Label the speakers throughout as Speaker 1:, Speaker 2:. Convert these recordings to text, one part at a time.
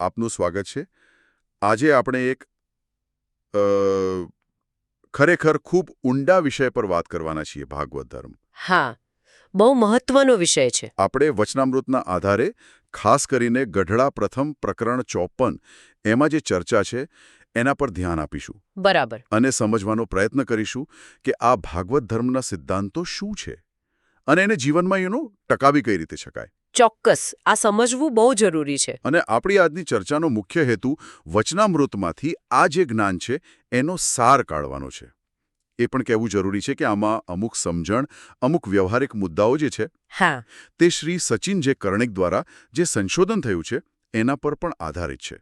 Speaker 1: આપનું સ્વાગત છે. આજે આપણે એક અ, ખરેખર ખૂબ ઊંડા વિષય પર વાત કરવાના છીએ ભાગવત ધર્મ.
Speaker 2: હા બહુ મહત્વનો વિષય છે.
Speaker 1: આપણે વચનામૃતના આધારે ખાસ કરીને ગઢડા પ્રથમ પ્રકરણ ચોપન એમાં જે ચર્ચા છે એના પર ધ્યાન આપીશું.
Speaker 2: બરાબર.
Speaker 1: અને સમજવાનો પ્રયત્ન કરીશું કે આ ભાગવત ધર્મના સિદ્ધાંતો શું છે? અને એને જીવનમાં એનું ટકાવી કઈ રીતે શકાય?
Speaker 2: ચોક્કસ આ સમજવું બહુ જરૂરી છે.
Speaker 1: અને આપણી આજની ચર્ચાનો મુખ્ય હેતુ વચનામૃતમાંથી આ જે જ્ઞાન છે એનો સાર કાઢવાનો છે. એ પણ કહેવું જરૂરી છે કે આમાં અમુક સમજણ અમુક વ્યવહારિક મુદ્દાઓ જે છે
Speaker 2: હા.
Speaker 1: તે શ્રી સચિન જે કર્ણિક દ્વારા જે સંશોધન થયું છે એના પર પણ આધારિત છે.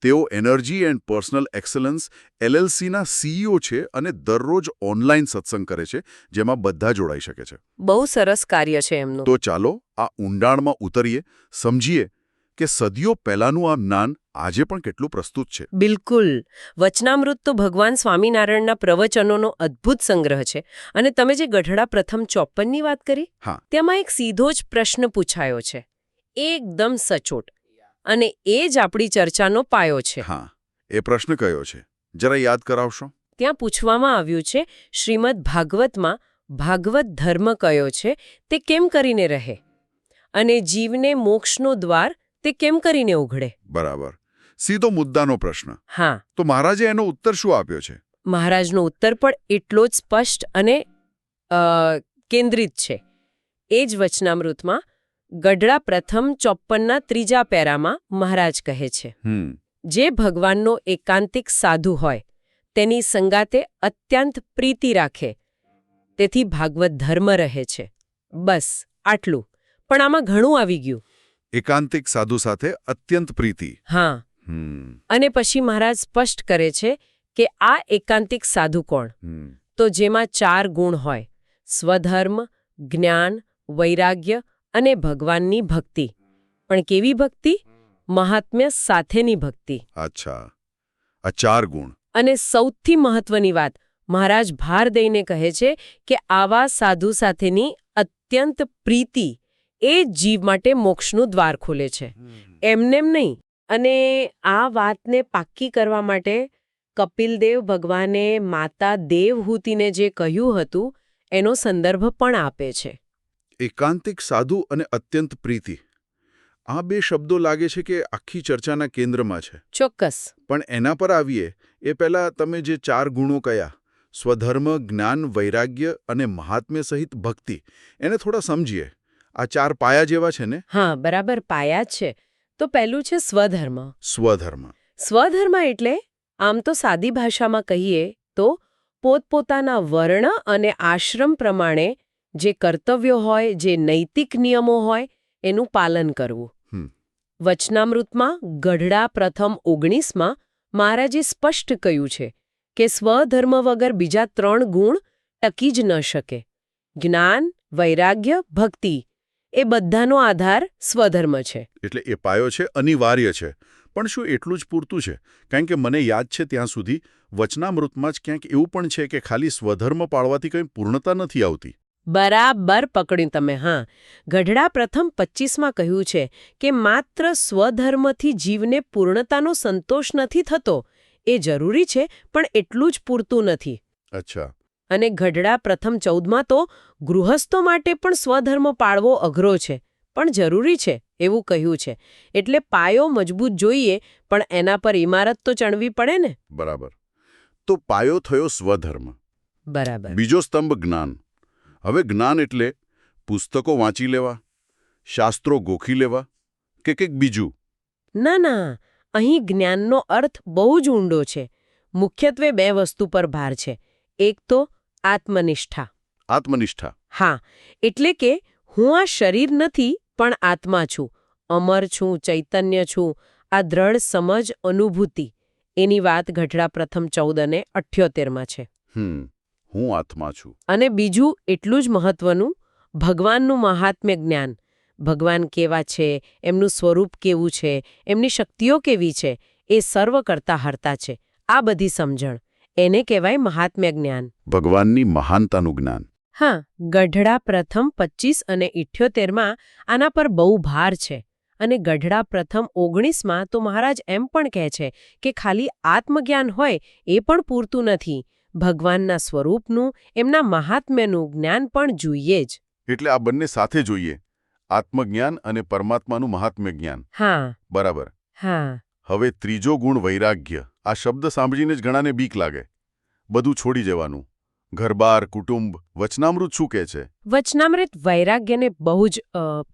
Speaker 1: તેઓ એનર્જી એન્ડ પર્સનલ એક્સલન્સ એલએલસીના સીઈઓ છે અને દરરોજ ઓનલાઈન સત્સંગ કરે છે જેમાં બધા જોડાઈ શકે છે.
Speaker 2: બહુ સરસ કાર્ય છે એમનું.
Speaker 1: તો ચાલો આ ઊંડાણમાં ઉતરીએ સમજીએ કે સદીઓ પહેલાંનું આ જ્ઞાન આજે પણ કેટલું પ્રસ્તુત છે.
Speaker 2: બિલકુલ. વચનામૃત તો ભગવાન સ્વામિનારાયણના પ્રવચનોનો અદ્ભુત સંગ્રહ છે. અને તમે જે ગઢડા પ્રથમ ચોપનની વાત કરી
Speaker 1: હા.
Speaker 2: તેમાં એક સીધો જ પ્રશ્ન પૂછાયો છે. એકદમ સચોટ. અને એ જ આપણી ચર્ચાનો પાયો છે.
Speaker 1: હા એ પ્રશ્ન કયો છે? જરા યાદ કરાવશો?
Speaker 2: ત્યાં પૂછવામાં આવ્યું છે શ્રીમદ ભાગવતમાં ભાગવત ધર્મ કયો છે તે કેમ કરીને રહે? અને જીવને મોક્ષનો દ્વાર તે કેમ કરીને ઉઘડે?
Speaker 1: બરાબર. સીધો મુદ્દાનો પ્રશ્ન.
Speaker 2: હા.
Speaker 1: તો મહારાજે એનો ઉત્તર શું આપ્યો છે?
Speaker 2: મહારાજનો ઉત્તર પણ એટલો જ સ્પષ્ટ અને કેન્દ્રિત છે. એ જ વચનામૃતમાં ગઢડા પ્રથમ ચોપ્પનના ત્રીજા પેરામાં મહારાજ કહે છે. જે ભગવાનનો એકાંતિક સાધુ હોય તેની સંગાતે અત્યંત પ્રીતિ રાખે તેથી ભાગવત ધર્મ રહે છે. બસ આટલું. પણ આમાં ઘણું આવી ગયું.
Speaker 1: એકાંતિક સાધુ સાથે અત્યંત પ્રીતિ.
Speaker 2: હા. અને પછી મહારાજ સ્પષ્ટ કરે છે કે આ એકાંતિક સાધુ કોણ? તો જેમાં ચાર ગુણ હોય. સ્વધર્મ જ્ઞાન વૈરાગ્ય અને ભગવાનની ભક્તિ. પણ કેવી ભક્તિ? મહાત્મ્ય સાથેની ભક્તિ.
Speaker 1: અચ્છા. આ ચાર ગુણ.
Speaker 2: અને સૌથી મહત્વની વાત મહારાજ ભાર દઈને કહે છે કે આવા સાધુ સાથેની અત્યંત પ્રીતિ એ જીવ માટે મોક્ષનું દ્વાર ખોલે છે. એમનેમ નહીં અને આ વાતને પાક્કી કરવા માટે કપિલદેવ ભગવાને માતા દેવહૂતિને જે કહ્યું હતું એનો સંદર્ભ પણ આપે છે.
Speaker 1: એકાંતિક સાધુ અને અત્યંત પ્રીતિ. આ બે શબ્દો લાગે છે કે આખી ચર્ચાના કેન્દ્રમાં છે.
Speaker 2: ચોક્કસ.
Speaker 1: પણ એના પર આવીએ એ પહેલાં તમે જે ચાર ગુણો કયા સ્વધર્મ જ્ઞાન વૈરાગ્ય અને મહાત્મ્ય સહિત ભક્તિ એને થોડા સમજીએ. આ ચાર પાયા જેવા છે ને?
Speaker 2: હા બરાબર પાયા જ છે. તો પહેલું છે સ્વધર્મ.
Speaker 1: સ્વધર્મ.
Speaker 2: સ્વધર્મ એટલે આમ તો સાદી ભાષામાં કહીએ તો પોતપોતાના વર્ણ અને આશ્રમ પ્રમાણે જે કર્તવ્યો હોય જે નૈતિક નિયમો હોય એનું પાલન કરવું. વચનામૃતમાં ગઢડા પ્રથમ ઓગણીસમાં મહારાજે સ્પષ્ટ કહ્યું છે કે સ્વધર્મ વગર બીજા ત્રણ ગુણ ટકી જ ન શકે. જ્ઞાન વૈરાગ્ય ભક્તિ એ બધાનો આધાર સ્વધર્મ છે.
Speaker 1: એટલે એ પાયો છે અનિવાર્ય છે. પણ શું એટલું જ પૂરતું છે? કારણ કે મને યાદ છે ત્યાં સુધી વચનામૃતમાં જ ક્યાંક એવું પણ છે કે ખાલી સ્વધર્મ પાળવાથી કંઈ પૂર્ણતા નથી આવતી.
Speaker 2: બરાબર પકડ્યું તમે હા. ગઢડા પ્રથમ પચીસમાં કહ્યું છે કે માત્ર સ્વધર્મથી જીવને પૂર્ણતાનો સંતોષ નથી થતો. એ જરૂરી છે પણ એટલું જ પૂરતું નથી.
Speaker 1: અચ્છા.
Speaker 2: અને ગઢડા પ્રથમ ચૌદમાં તો ગૃહસ્થો માટે પણ સ્વધર્મ પાળવો અઘરો છે પણ જરૂરી છે એવું કહ્યું છે. એટલે પાયો મજબૂત જોઈએ પણ એના પર ઇમારત તો ચણવી પડે ને?
Speaker 1: બરાબર. તો પાયો થયો સ્વધર્મ.
Speaker 2: બરાબર.
Speaker 1: બીજો સ્તંભ જ્ઞાન. હવે જ્ઞાન એટલે પુસ્તકો વાંચી લેવા શાસ્ત્રો ગોખી લેવા કે કંઈક બીજું?
Speaker 2: ના ના અહીં જ્ઞાનનો અર્થ બહુ જ ઊંડો છે. મુખ્યત્વે બે વસ્તુ પર ભાર છે. એક તો આત્મનિષ્ઠા.
Speaker 1: આત્મનિષ્ઠા.
Speaker 2: હા એટલે કે હું આ શરીર નથી પણ આત્મા છું. અમર છું ચૈતન્ય છું આ દ્રઢ સમજ અનુભૂતિ. એની વાત ગઢડા પ્રથમ ચૌદ અને અઠ્યોતેરમાં છે.
Speaker 1: હમ. હું આત્મા છું.
Speaker 2: અને બીજું એટલું જ મહત્વનું ભગવાનનું મહાત્મ્ય જ્ઞાન. ભગવાન કેવા છે એમનું સ્વરૂપ કેવું છે એમની શક્તિઓ કેવી છે એ સર્વ કરતા હરતા છે. આ બધી સમજણ. એને કહેવાય મહાત્મ્ય જ્ઞાન.
Speaker 1: ભગવાનની મહાનતાનું જ્ઞાન.
Speaker 2: હા ગઢડા પ્રથમ પચીસ અને ઇઠ્યોતેરમાં આના પર બહુ ભાર છે. અને ગઢડા પ્રથમ ઓગણીસમાં તો મહારાજ એમ પણ કહે છે કે ખાલી આત્મજ્ઞાન હોય એ પણ પૂરતું નથી. ભગવાનના સ્વરૂપનું એમના મહાત્મ્યનું જ્ઞાન પણ જોઈએ જ.
Speaker 1: એટલે આ બંને સાથે જોઈએ. આત્મજ્ઞાન અને પરમાત્માનું મહાત્મ્ય જ્ઞાન
Speaker 2: હા.
Speaker 1: બરાબર.
Speaker 2: હા.
Speaker 1: હવે ત્રીજો ગુણ વૈરાગ્ય. આ શબ્દ સાંભળીને જ ઘણાને બીક લાગે. બધું છોડી જવાનું. ઘરબાર કુટુંબ વચનામૃત શું કહે છે?
Speaker 2: વચનામૃત વૈરાગ્યને બહુ જ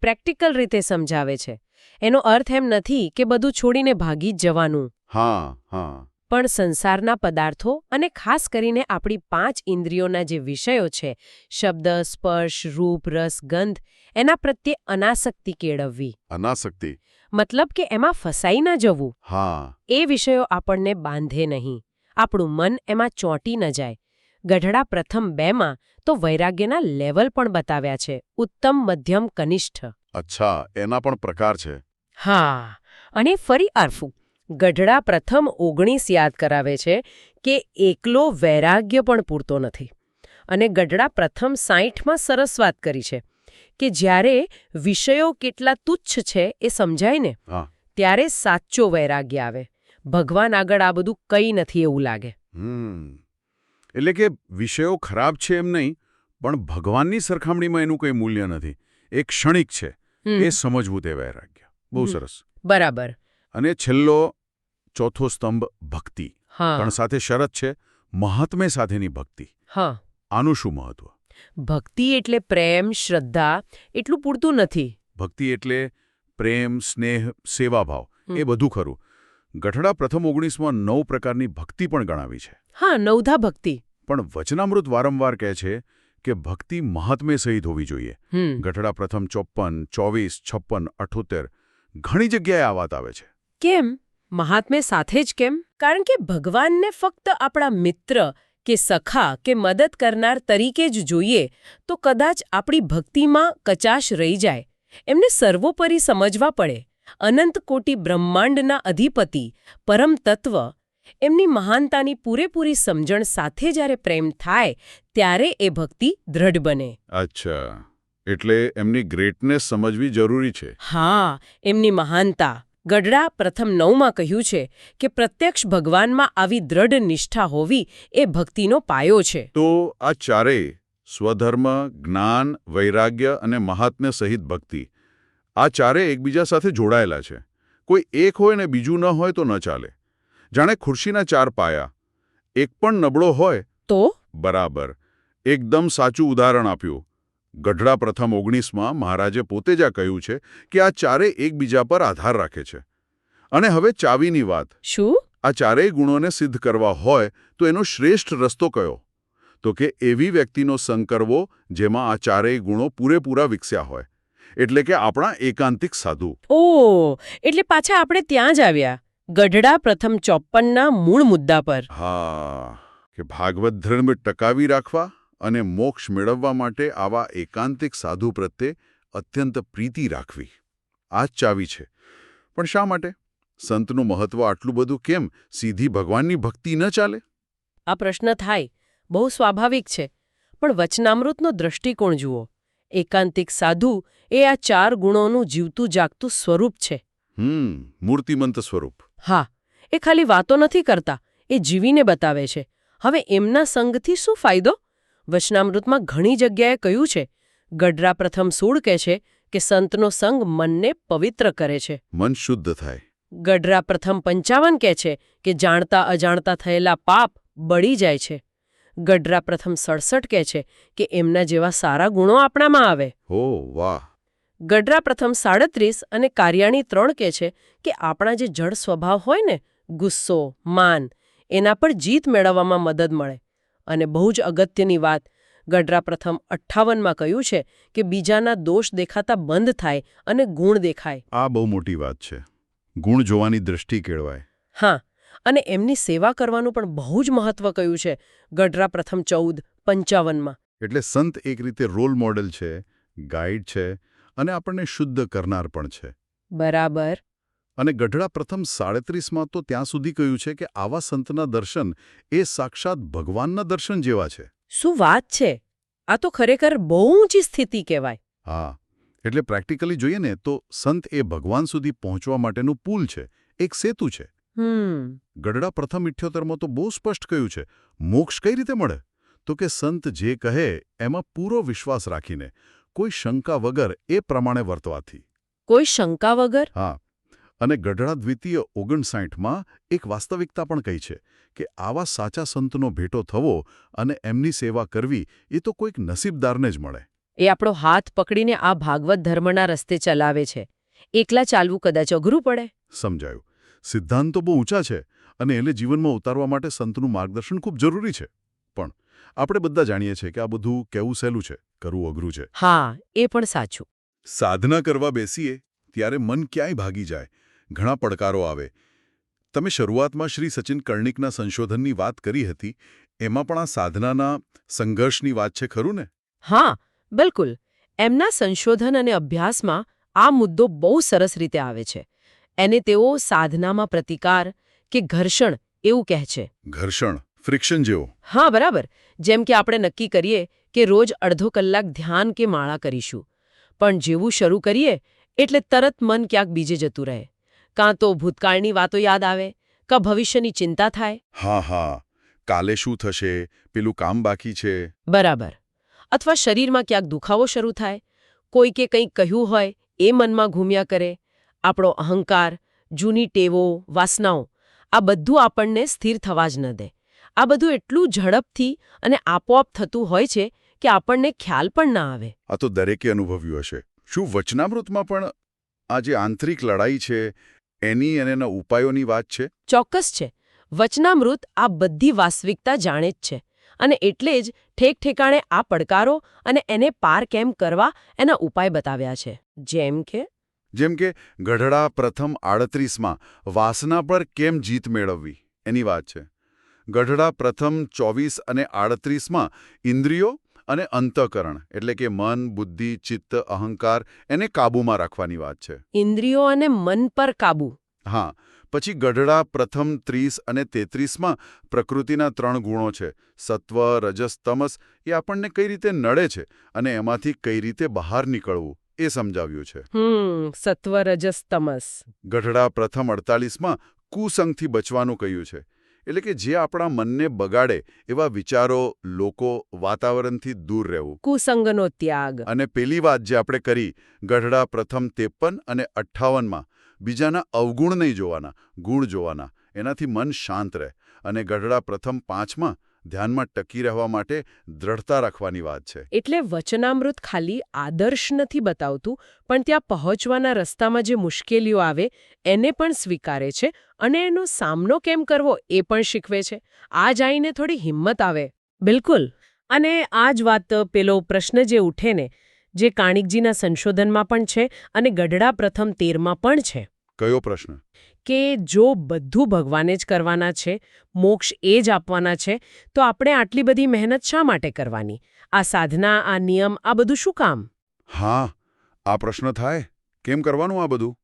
Speaker 2: પ્રેક્ટિકલ રીતે સમજાવે છે. એનો અર્થ એમ નથી કે બધું છોડીને ભાગી જવાનું.
Speaker 1: હા હા.
Speaker 2: પણ સંસારના પદાર્થો અને ખાસ કરીને આપણી પાંચ ઇન્દ્રિયોના જે વિષયો છે શબ્દ સ્પર્શ રૂપ રસ ગંધ એના પ્રત્યે અનાસક્તિ કેળવવી.
Speaker 1: અનાસક્તિ.
Speaker 2: મતલબ કે એમાં ફસાઈ ન જવું.
Speaker 1: હા.
Speaker 2: એ વિષયો આપણને બાંધે નહીં. આપણું મન એમાં ચોંટી ન જાય. ગઢડા પ્રથમ બેમાં તો વૈરાગ્યના લેવલ પણ બતાવ્યા છે. ઉત્તમ મધ્યમ કનિષ્ઠ.
Speaker 1: અચ્છા એના પણ પ્રકાર છે.
Speaker 2: હા અને ફરી આરફું. ગઢડા પ્રથમ ઓગણીસ યાદ કરાવે છે કે એકલો વૈરાગ્ય પણ પૂરતો નથી. અને ગઢડા પ્રથમ સાહીઠમાં સરસ વાત કરી છે કે જ્યારે વિષયો કેટલા તુચ્છ છે એ સમજાય ને ત્યારે સાચો વૈરાગ્ય આવે. ભગવાન આગળ આ બધું કંઈ નથી એવું લાગે.
Speaker 1: એટલે કે વિષયો ખરાબ છે એમ નહીં પણ ભગવાનની સરખામણીમાં એનું કંઈ મૂલ્ય નથી. એ ક્ષણિક છે. એ સમજવું તે વૈરાગ્ય. બહુ સરસ.
Speaker 2: બરાબર.
Speaker 1: અને છેલ્લો ચોથો સ્તંભ ભક્તિ. પણ સાથે શરત છે મહાત્મે સાથેની ભક્તિ. આનું શું મહત્વ?
Speaker 2: ભક્તિ એટલે પ્રેમ શ્રદ્ધા એટલું પૂરતું નથી.
Speaker 1: ભક્તિ એટલે પ્રેમ સ્નેહ સેવાભાવ. એ બધું ખરું. ગઠડા પ્રથમ ઓગણીસમાં નવ પ્રકારની ભક્તિ પણ ગણાવી છે.
Speaker 2: હા નવધા ભક્તિ.
Speaker 1: પણ વચનામૃત વારંવાર કહે છે કે ભક્તિ મહાત્મે સહિત હોવી જોઈએ. ગઠડા પ્રથમ ચોપ્પન ચોવીસ છપ્પન અઠોતેર ઘણી જગ્યાએ આ વાત આવે છે.
Speaker 2: કેમ? મહાત્મ્ય સાથે જ કેમ? કારણ કે ભગવાનને ફક્ત આપણા મિત્ર કે સખા કે મદદ કરનાર તરીકે જ જોઈએ તો કદાચ આપણી ભક્તિમાં કચાશ રહી જાય. એમને સર્વોપરી સમજવા પડે. અનંત કોટી બ્રહ્માંડના અધિપતિ પરમ તત્વ. એમની મહાનતાની પૂરેપૂરી સમજણ સાથે જ્યારે પ્રેમ થાય ત્યારે એ ભક્તિ દ્રઢ બને.
Speaker 1: અચ્છા. એટલે એમની ગ્રેટનેસ સમજવી જરૂરી છે.
Speaker 2: હા એમની મહાનતા. ગઢડા પ્રથમ નવમાં કહ્યું છે કે પ્રત્યક્ષ ભગવાનમાં આવી દ્રઢ નિષ્ઠા હોવી એ ભક્તિનો પાયો છે.
Speaker 1: તો આ ચારેય સ્વધર્મ જ્ઞાન વૈરાગ્ય અને મહાત્મ્ય સહિત ભક્તિ આ ચારે એકબીજા સાથે જોડાયેલા છે. કોઈ એક હોય ને બીજું ન હોય તો ન ચાલે. જાણે ખુરશીના ચાર પાયા એક પણ નબળો હોય
Speaker 2: તો?
Speaker 1: બરાબર. એકદમ સાચું ઉદાહરણ આપ્યું. ગઢડા પ્રથમ ઓગણીસમાં મહારાજે પોતે જ આ કહ્યું છે કે આ ચારે એકબીજા પર આધાર રાખે છે. અને હવે ચાવીની વાત.
Speaker 2: શું?
Speaker 1: આ ચારેય ગુણોને સિદ્ધ કરવા હોય તો એનો શ્રેષ્ઠ રસ્તો કયો? તો કે એવી વ્યક્તિનો સંગ કરવો જેમાં આ ચારેય ગુણો પૂરેપૂરા વિકસ્યા હોય. એટલે કે આપણા એકાંતિક સાધુ.
Speaker 2: ઓ એટલે પાછા આપણે ત્યાં જ આવ્યા. ગઢડા પ્રથમ ચોપ્પનના મૂળ મુદ્દા પર.
Speaker 1: હા કે ભાગવત ધર્મ ટકાવી રાખવા? અને મોક્ષ મેળવવા માટે આવા એકાંતિક સાધુ પ્રત્યે અત્યંત પ્રીતિ રાખવી. આ જ ચાવી છે. પણ શા માટે? સંતનું મહત્વ આટલું બધું કેમ સીધી ભગવાનની ભક્તિ ન ચાલે?
Speaker 2: આ પ્રશ્ન થાય. બહુ સ્વાભાવિક છે. પણ વચનામૃતનો દ્રષ્ટિકોણ જુઓ. એકાંતિક સાધુ એ આ ચાર ગુણોનું જીવતું જાગતું સ્વરૂપ છે.
Speaker 1: હમ મૂર્તિમંત સ્વરૂપ.
Speaker 2: હા એ ખાલી વાતો નથી કરતા. એ જીવીને બતાવે છે. હવે એમના સંગથી શું ફાયદો? વચનામૃતમાં ઘણી જગ્યાએ કહ્યું છે ગઢરા પ્રથમ સૂળ કહે છે કે સંતનો સંગ મનને પવિત્ર કરે છે.
Speaker 1: મન શુદ્ધ થાય.
Speaker 2: ગઢરા પ્રથમ પંચાવન કહે છે કે જાણતા અજાણતા થયેલા પાપ બળી જાય છે. ગઢરા પ્રથમ સડસઠ કહે છે કે એમના જેવા સારા ગુણો આપણામાં આવે.
Speaker 1: હો વાહ.
Speaker 2: ગઢરા પ્રથમ સાડત્રીસ અને કાર્યાણી ત્રણ કહે છે કે આપણા જે જળ સ્વભાવ હોય ને ગુસ્સો માન એના પર જીત મેળવવામાં મદદ મળે. અને બહુ જ અગત્યની વાત. ગઢરા પ્રથમ અઠ્ઠાવનમાં કહ્યું છે કે બીજાના દોષ દેખાતા બંધ થાય અને ગુણ દેખાય.
Speaker 1: આ બહુ મોટી વાત છે. ગુણ જોવાની દ્રષ્ટિ કેળવાય.
Speaker 2: હા અને એમની સેવા કરવાનું પણ બહુ જ મહત્વ કહ્યું છે ગઢરા પ્રથમ ચૌદ પંચાવનમાં.
Speaker 1: એટલે સંત એક રીતે રોલ મોડેલ છે ગાઈડ છે અને આપણને શુદ્ધ કરનાર પણ છે.
Speaker 2: બરાબર.
Speaker 1: અને ગઢડા પ્રથમ સાડત્રીસમાં તો ત્યાં સુધી કહ્યું છે કે આવા સંતના દર્શન એ સાક્ષાત ભગવાનના દર્શન જેવા છે.
Speaker 2: શું વાત છે? આ તો ખરેખર બહુ ઊંચી સ્થિતિ કહેવાય.
Speaker 1: હા એટલે પ્રેક્ટિકલી જોઈએ ને તો સંત એ ભગવાન સુધી પહોંચવા માટેનું પુલ છે એક સેતુ છે. ગઢડા પ્રથમ ઇઠ્યોતરમાં તો બહુ સ્પષ્ટ કહ્યું છે મોક્ષ કઈ રીતે મળે? તો કે સંત જે કહે એમાં પૂરો વિશ્વાસ રાખીને કોઈ શંકા વગર એ પ્રમાણે વર્તવાથી.
Speaker 2: કોઈ શંકા વગર?
Speaker 1: હા અને ગઢડા દ્વિતીય ઓગણસાઠમાં એક વાસ્તવિકતા પણ કહી છે કે આવા સાચા સંતનો ભેટો થવો અને એમની સેવા કરવી એ તો કોઈક નસીબદારને જ મળે.
Speaker 2: એ આપણો હાથ પકડીને આ ભાગવત ધર્મના રસ્તે ચલાવે છે. એકલા ચાલવું કદાચ અઘરું પડે.
Speaker 1: સમજાયું. સિદ્ધાંતો બહુ ઊંચા છે અને એને જીવનમાં ઉતારવા માટે સંતનું માર્ગદર્શન ખૂબ જરૂરી છે. પણ આપણે બધા જાણીએ છીએ કે આ બધું કેવું સહેલું છે કરવું અઘરું છે.
Speaker 2: હા એ પણ સાચું.
Speaker 1: સાધના કરવા બેસીએ ત્યારે મન ક્યાંય ભાગી જાય ઘણા પડકારો આવે. તમે શરૂઆતમાં શ્રી સચિન કર્ણિકના સંશોધનની વાત કરી હતી એમાં પણ આ સાધનાના સંઘર્ષની વાત છે ખરું ને?
Speaker 2: હા બિલકુલ. એમના સંશોધન અને અભ્યાસમાં આ મુદ્દો બહુ સરસ રીતે આવે છે. એને તેઓ સાધનામાં પ્રતિકાર કે ઘર્ષણ એવું કહે છે.
Speaker 1: ઘર્ષણ ફ્રિક્શન જેવો.
Speaker 2: હા બરાબર. જેમ કે આપણે નક્કી કરીએ કે રોજ અડધો કલાક ધ્યાન કે માળા કરીશું. પણ જેવું શરૂ કરીએ એટલે તરત મન ક્યાંક બીજે જતું રહે. કાં તો ભૂતકાળની વાતો યાદ આવે કાં ભવિષ્યની ચિંતા થાય?
Speaker 1: હા હા. કાલે શું થશે? પેલું કામ બાકી છે.
Speaker 2: બરાબર. અથવા શરીરમાં ક્યાંક દુખાવો શરૂ થાય કોઈ કે કંઈક કહ્યું હોય એ મનમાં ઘૂમ્યા કરે આપણો અહંકાર જૂની ટેવો વાસનાઓ આ બધું આપણને સ્થિર થવા જ ન દે. આ બધું એટલું ઝડપથી અને આપોઆપ થતું હોય છે કે આપણને ખ્યાલ પણ ના આવે.
Speaker 1: આ તો દરેકે અનુભવ્યું હશે. શું વચનામૃતમાં પણ આ જે આંતરિક લડાઈ છે? એની અને એના ઉપાયોની વાત છે?
Speaker 2: ચોક્કસ છે. વચનામૃત આ બધી વાસ્તવિકતા જાણે જ છે. અને એટલે જ ઠેક ઠેકાણે આ પડકારો અને એને પાર કેમ કરવા એના ઉપાય બતાવ્યા છે. જેમ કે?
Speaker 1: જેમ કે ગઢડા પ્રથમ આડત્રીસમાં વાસના પર કેમ જીત મેળવવી? એની વાત છે. ગઢડા પ્રથમ ચોવીસ અને આડત્રીસમાં ઇન્દ્રિયો અને અંતઃકરણ એટલે કે મન બુદ્ધિ ચિત્ત અહંકાર એને કાબૂમાં રાખવાની વાત છે.
Speaker 2: ઇન્દ્રિયો અને મન પર કાબુ.
Speaker 1: હા પછી ગઢડા પ્રથમ ત્રીસ અને તેત્રીસમાં પ્રકૃતિના ત્રણ ગુણો છે. સત્વ રજસ તમસ એ આપણને કઈ રીતે નડે છે અને એમાંથી કઈ રીતે બહાર નીકળવું એ સમજાવ્યું છે.
Speaker 2: સત્વ રજસ તમસ.
Speaker 1: ગઢડા પ્રથમ અડતાલીસમાં કુસંગથી બચવાનું કહ્યું છે. એટલે કે જે આપણા મનને બગાડે એવા વિચારો લોકો વાતાવરણથી દૂર રહેવું.
Speaker 2: કુસંગનો ત્યાગ.
Speaker 1: અને પેલી વાત જે આપણે કરી ગઢડા પ્રથમ ત્રેપન અને અઠ્ઠાવનમાં બીજાના અવગુણ નહીં જોવાના ગુણ જોવાના. એનાથી મન શાંત રહે. અને ગઢડા પ્રથમ પાંચમાં ધ્યાનમાં ટકી રહેવા માટે દ્રઢતા રાખવાની વાત છે.
Speaker 2: એટલે વચનામૃત ખાલી આદર્શ નથી બતાવતું પણ ત્યાં પહોંચવાના રસ્તામાં જે મુશ્કેલીઓ આવે એને પણ સ્વીકારે છે અને એનો સામનો કેમ કરવો એ પણ શીખવે છે. આ જઈને થોડી હિંમત આવે. બિલકુલ. અને આ જ વાત પેલો પ્રશ્ન જે ઉઠે ને જે કાણિકજીના સંશોધનમાં પણ છે અને ગઢડા પ્રથમ તેરમાં પણ છે.
Speaker 1: કયો પ્રશ્ન?
Speaker 2: કે જો બધું ભગવાને જ કરવાના છે મોક્ષ એ જ આપવાના છે તો આપણે આટલી બધી મહેનત શા માટે કરવાની? આ સાધના આ નિયમ આ બધું શું કામ?
Speaker 1: હા આ પ્રશ્ન થાય. કેમ કરવાનું આ બધું?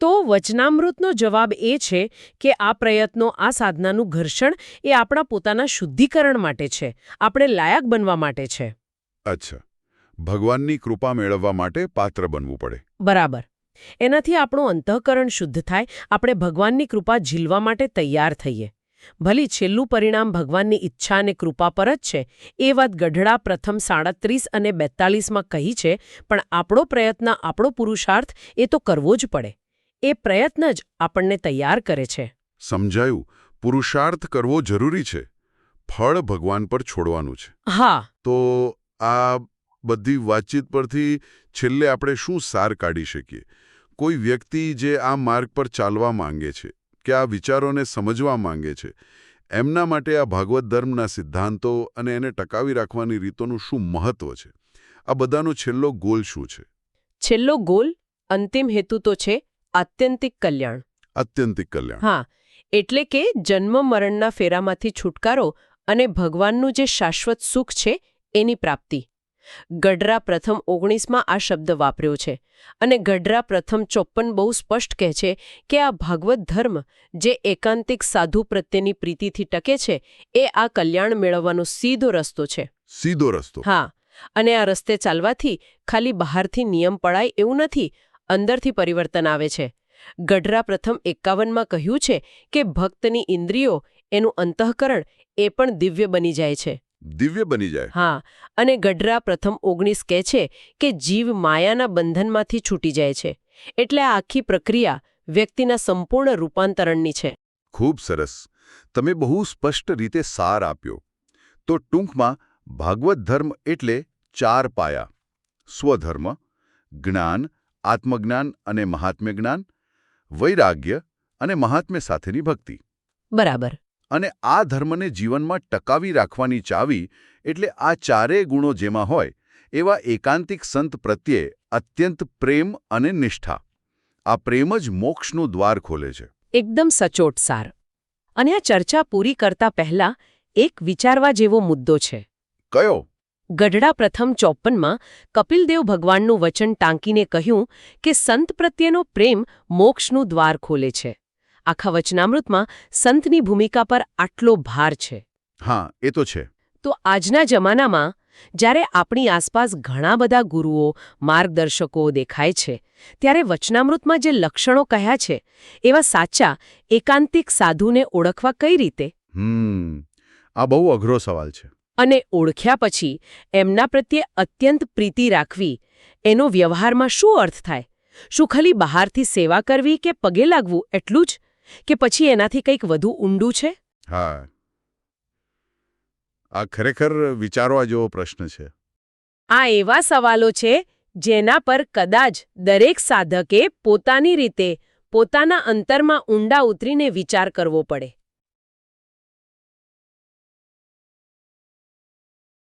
Speaker 2: તો વચનામૃતનો જવાબ એ છે કે આ પ્રયત્નો આ સાધનાનું ઘર્ષણ એ આપણા પોતાના શુદ્ધિકરણ માટે છે. આપણે લાયક બનવા માટે છે.
Speaker 1: અચ્છા. ભગવાનની કૃપા મેળવવા માટે પાત્ર બનવું પડે.
Speaker 2: બરાબર. એનાથી આપણું અંતઃકરણ શુદ્ધ થાય આપણે ભગવાનની કૃપા ઝીલવા માટે તૈયાર થઈએ. ભલી છેલ્લું પરિણામ ભગવાનની ઈચ્છા અને કૃપા પર જ છે એ વાત ગઢડા પ્રથમ સાડત્રીસ અને બેતાલીસમાં કહી છે પણ આપણો પ્રયત્ન આપણો પુરુષાર્થ એ તો કરવો જ પડે. એ પ્રયત્ન જ આપણને તૈયાર કરે છે.
Speaker 1: સમજાયું. પુરુષાર્થ કરવો જરૂરી છે. ફળ ભગવાન પર છોડવાનું છે.
Speaker 2: હા.
Speaker 1: તો આ બધી વાતચીત પરથી છેલ્લે આપણે શું સાર કાઢી શકીએ? કોઈ વ્યક્તિ જે આ માર્ગ પર ચાલવા માંગે છે કે આ વિચારોને સમજવા માંગે છે એમના માટે આ ભાગવત ધર્મના સિદ્ધાંતો અને એને ટકાવી રાખવાની રીતોનું શું મહત્વ છે? આ બધાનો છેલ્લો ગોલ શું છે?
Speaker 2: છેલ્લો ગોલ અંતિમ હેતુ તો છે આત્યંતિક કલ્યાણ.
Speaker 1: અત્યંતિક કલ્યાણ.
Speaker 2: હા એટલે કે જન્મ મરણના ફેરામાંથી છુટકારો અને ભગવાનનું જે શાશ્વત સુખ છે એની પ્રાપ્તિ. ગઢરા પ્રથમ ઓગણીસમાં આ શબ્દ વાપર્યો છે અને ગઢરા પ્રથમ ચોપ્પન બહુ સ્પષ્ટ કહે છે કે આ ભાગવત ધર્મ જે એકાંતિક સાધુ પ્રત્યેની પ્રીતિથી ટકે છે એ આ કલ્યાણ મેળવવાનો સીધો રસ્તો છે.
Speaker 1: સીધો રસ્તો.
Speaker 2: હા અને આ રસ્તે ચાલવાથી ખાલી બહારથી નિયમ પડાય એવું નથી અંદરથી પરિવર્તન આવે છે. ગઢરા પ્રથમ એકાવનમાં કહ્યું છે કે ભક્તની ઇન્દ્રિયો એનું અંતઃકરણ એ પણ દિવ્ય બની જાય છે.
Speaker 1: દિવ્ય બની જાય.
Speaker 2: હા અને ગઢરા પ્રથમ ઓગણીસ કહે છે કે જીવ માયાના બંધનમાંથી છૂટી જાય છે. એટલે આ આખી પ્રક્રિયા વ્યક્તિના સંપૂર્ણ રૂપાંતરણની છે.
Speaker 1: ખૂબ સરસ. તમે બહુ સ્પષ્ટ રીતે સાર આપ્યો. તો ટૂંકમાં ભાગવત ધર્મ એટલે ચાર પાયા. સ્વધર્મ જ્ઞાન આત્મજ્ઞાન અને મહાત્મ્ય જ્ઞાન વૈરાગ્ય અને મહાત્મ્ય સાથેની ભક્તિ.
Speaker 2: બરાબર.
Speaker 1: અને આ ધર્મને જીવનમાં ટકાવી રાખવાની ચાવી એટલે આ ચારેય ગુણો જેમાં હોય એવા એકાંતિક સંત પ્રત્યે અત્યંત પ્રેમ અને નિષ્ઠા. આ પ્રેમ જ મોક્ષનું દ્વાર ખોલે છે.
Speaker 2: એકદમ સચોટ સાર. અને આ ચર્ચા પૂરી કરતા પહેલા એક વિચારવા જેવો મુદ્દો છે.
Speaker 1: કયો?
Speaker 2: ગઢડા પ્રથમ ચોપ્પનમાં કપિલદેવ ભગવાનનું વચન ટાંકીને કહ્યું કે સંત પ્રત્યેનો પ્રેમ મોક્ષનું દ્વાર ખોલે છે. આખા વચનામૃતમાં સંતની ભૂમિકા પર આટલો ભાર છે.
Speaker 1: હા એ તો છે.
Speaker 2: તો આજના જમાનામાં જ્યારે આપણી આસપાસ ઘણા બધા ગુરુઓ માર્ગદર્શકો દેખાય છે ત્યારે વચનામૃતમાં જે લક્ષણો કહ્યા છે એવા સાચા એકાંતિક સાધુને ઓળખવા કઈ રીતે?
Speaker 1: આ બહુ અઘરો સવાલ છે.
Speaker 2: અને ઓળખ્યા પછી એમના પ્રત્યે અત્યંત પ્રીતિ રાખવી એનો વ્યવહારમાં શું અર્થ થાય? શું ખાલી બહારથી સેવા કરવી કે પગે લાગવું એટલું જ? કે પછી એનાથી કંઈક વધુ ઊંડું છે?
Speaker 1: હા. આ ખરેખર વિચારવા જેવો પ્રશ્ન છે.
Speaker 2: આ એવા સવાલો છે જેના પર કદાચ દરેક સાધકે પોતાની રીતે પોતાના અંતરમાં ઊંડા ઉતરીને વિચાર કરવો પડે.